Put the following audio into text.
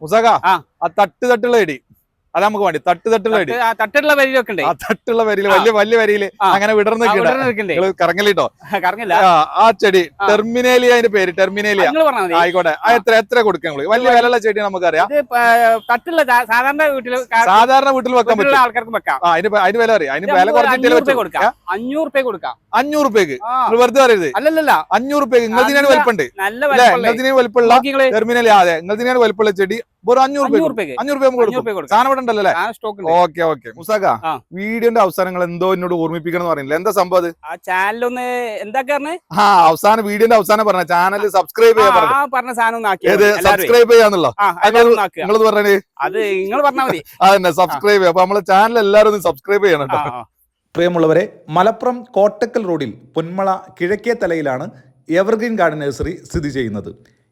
മുസാക ആ. തട്ട് തട്ടുള്ള ഇടി അത് നമുക്ക് വേണ്ടി. തട്ട് തട്ടുള്ള വരി. തട്ടുള്ള വരിയിലൊക്കെ ഉണ്ട്. ആ തട്ടുള്ള വരിയിൽ വലിയ വലിയ വരിയിൽ അങ്ങനെ വിടർന്ന് കറങ്ങലിട്ടോ കറങ്ങില്ല. ആ, ചെടി. ടെർമിനേലിയ അതിന്റെ പേര് ടെർമിനേലിയ. ആയിക്കോട്ടെ. ആ എത്ര എത്ര കൊടുക്കാം നിങ്ങൾ? വലിയ വിലയുള്ള ചെടി നമുക്കറിയാം. തട്ടുള്ള സാധാരണ വീട്ടിൽ സാധാരണ വീട്ടിൽ വെക്കാൻ പറ്റും. ആൾക്കാർക്ക് വെക്കാം. അതിന് അതിന് വില അറിയാം. അതിന് വില കുറച്ചിട്ട് അഞ്ഞൂറ് രൂപ കൊടുക്കാം. അഞ്ഞൂറ് രൂപയ്ക്ക്. വെറുതെ പറയരുത്. അല്ലല്ല അഞ്ഞൂറ് രൂപ നിങ്ങൾ നല്ല- വലിപ്പുണ്ട് നല്ല അല്ലെ? വലിപ്പമുള്ള ടെർമിനലി അതെ നിങ്ങൾതിനാണ് വലിപ്പമുള്ള ചെടി. അഞ്ഞൂറ് അഞ്ഞൂറ് കൊടുക്കും രൂപ കൊടുക്കാം. സാധനം ഇവിടെ ഉണ്ടല്ലോ അല്ലേ? ആ സ്റ്റോക്ക് ഉണ്ട് ഓക്കെ. ഓക്കെ മുസാക വീഡിയോന്റെ അവസാനങ്ങൾ എന്തോ എന്നോട് ഓർമ്മിപ്പിക്കണം എന്ന് പറയുന്നില്ല. എന്താ സംഭവം അത്? ആ ചാനലൊന്ന് എന്താക്കാരന് ആ അവസാനം വീഡിയോന്റെ അവസാനം പറഞ്ഞ ചാനൽ സബ്സ്ക്രൈബ് ചെയ്യാൻ പറഞ്ഞു ആ പറഞ്ഞ സാധനം സബ്സ്ക്രൈബ് ചെയ്യാന്നുള്ളോ? നിങ്ങളത് പറഞ്ഞേ? അത് നിങ്ങൾ പറഞ്ഞാൽ മതി. അതന്നെ സബ്സ്ക്രൈബ് ചെയ്യാം. അപ്പൊ നമ്മളെ ചാനൽ എല്ലാവരും ഒന്ന് സബ്സ്ക്രൈബ് ചെയ്യണം കേട്ടോ. പ്രിയമുള്ളവരെ മലപ്പുറം കോട്ടക്കൽ റോഡിൽ പൊന്മള കിഴക്കേ തലയിലാണ് എവർഗ്രീൻ ഗാർഡൻ നഴ്സറി സ്ഥിതി ചെയ്യുന്നത്.